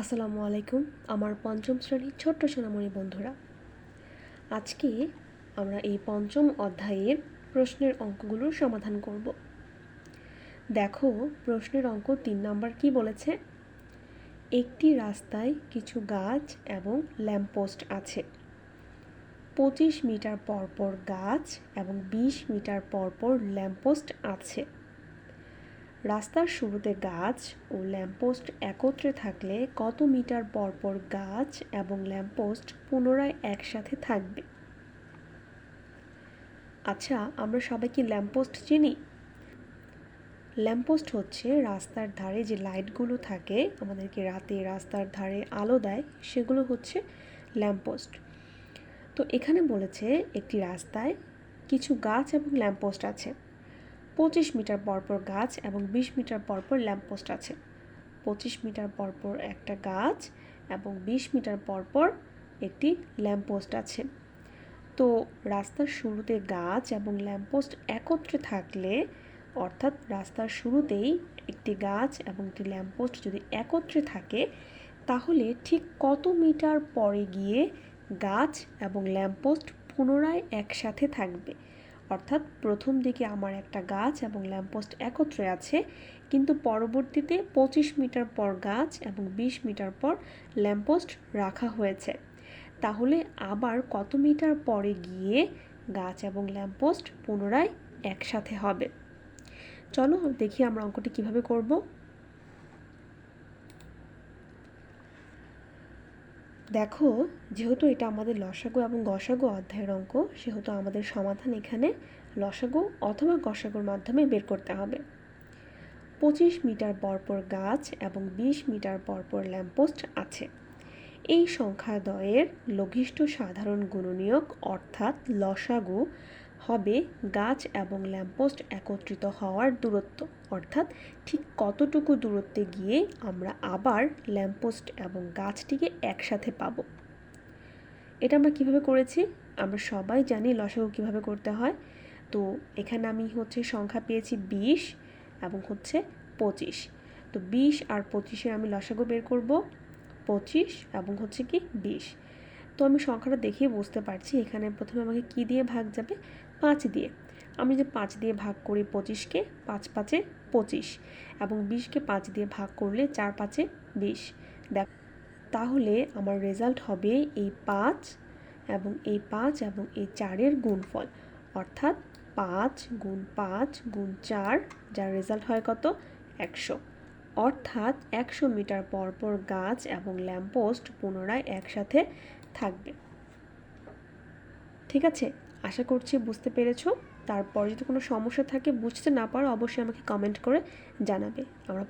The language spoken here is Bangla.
আসসালামু আলাইকুম, আমার পঞ্চম শ্রেণির ছোট্ট সোনামণি বন্ধুরা। আজকে আমরা এই পঞ্চম অধ্যায়ের প্রশ্নের অঙ্কগুলোর সমাধান করব। দেখো, প্রশ্নের অঙ্ক তিন নম্বর কি বলেছে? একটি রাস্তায় কিছু গাছ এবং ল্যাম্পপোস্ট আছে। পঁচিশ মিটার পরপর গাছ এবং বিশ মিটার পরপর ল্যাম্পপোস্ট আছে। রাস্তার শুরুতে গাছ ও ল্যাম্পপোস্ট একত্রে থাকলে কত মিটার পরপর গাছ এবং ল্যাম্পপোস্ট পুনরায় একসাথে থাকবে? আচ্ছা আমরা সবাই কি ল্যাম্পপোস্ট চিনি? ল্যাম্পপোস্ট হচ্ছে রাস্তার ধারে যে লাইটগুলো থাকে, আমাদেরকে রাতে রাস্তার ধারে আলো দেয়, সেগুলো হচ্ছে ল্যাম্পপোস্ট। তো এখানে বলেছে একটি রাস্তায় কিছু গাছ এবং ল্যাম্পপোস্ট আছে। পঁচিশ মিটার পরপর গাছ এবং বিশ মিটার পরপর ল্যাম্পপোস্ট আছে। পঁচিশ মিটার পরপর একটা গাছ এবং বিশ মিটার পরপর একটি ল্যাম্পপোস্ট আছে। তো রাস্তার শুরুতে গাছ এবং ল্যাম্পপোস্ট একত্রে থাকলে, অর্থাৎ রাস্তার শুরুতেই একটি গাছ এবং একটি ল্যাম্পপোস্ট যদি একত্রে থাকে, তাহলে ঠিক কত মিটার পরে গিয়ে গাছ এবং ল্যাম্পপোস্ট পুনরায় একসাথে থাকবে? অর্থাৎ প্রথম দিকে আমার একটা গাছ এবং ল্যাম্পপোস্ট একত্রে আছে, কিন্তু পরবর্তীতে পঁচিশ মিটার পর গাছ এবং বিশ মিটার পর ল্যাম্পপোস্ট রাখা হয়েছে। তাহলে আবার কত মিটার পরে গিয়ে গাছ এবং ল্যাম্পপোস্ট পুনরায় একসাথে হবে? চলো দেখি আমরা অঙ্কটি কীভাবে করব। দেখো, যেহেতু এটা আমাদের লসাগু এবং গসাগু অধ্যায়ের অঙ্ক, সেহেতু আমাদের সমাধান এখানে লসাগু অথবা গসাগুর মাধ্যমে বের করতে হবে। পঁচিশ মিটার পরপর গাছ এবং বিশ মিটার পরপর ল্যাম্পপোস্ট আছে। এই সংখ্যাদ্বয়ের লঘিষ্ঠ সাধারণ গুণনীয়ক অর্থাৎ লসাগু হবে গাছ এবং ল্যাম্পপোস্ট একত্রিত হওয়ার দূরত্ব। অর্থাৎ ঠিক কতটুকু দূরত্বে গিয়ে আমরা আবার ল্যাম্পপোস্ট এবং গাছটিকে একসাথে পাবো। এটা আমরা কীভাবে করেছি? আমরা সবাই জানি লসাগু কীভাবে করতে হয়। তো এখানে আমি হচ্ছে সংখ্যা পেয়েছি বিশ এবং হচ্ছে পঁচিশ। তো বিশ আর পঁচিশের আমি লসাগু বের করব। পঁচিশ এবং হচ্ছে কি বিশ। তো আমি সংখ্যাটা দেখিয়ে বুঝতে পারছি এখানে প্রথমে আমাকে কি দিয়ে ভাগ যাবে? পাঁচ দিয়ে। আমি যে পাঁচ দিয়ে ভাগ করি পঁচিশকে, পাঁচ পাঁচে পঁচিশ এবং বিশকে পাঁচ দিয়ে ভাগ করলে চার পাঁচে বিশ। দেখ, তাহলে আমার রেজাল্ট হবে এই পাঁচ এবং এই পাঁচ এবং এই চারের গুণফল। অর্থাৎ পাঁচ গুণ পাঁচ গুণ চার, যার রেজাল্ট হয় কত? একশো। অর্থাৎ একশো মিটার পরপর পর গাছ এবং ল্যাম্পপোস্ট পুনরায় একসাথে থাকবে। ঠিক আছে? আশা করছি বুঝতে পেরেছ। তারপর যদি কোনো সমস্যা থাকে, বুঝতে না পারো, অবশ্যই আমাকে কমেন্ট করে জানাবে। আমরা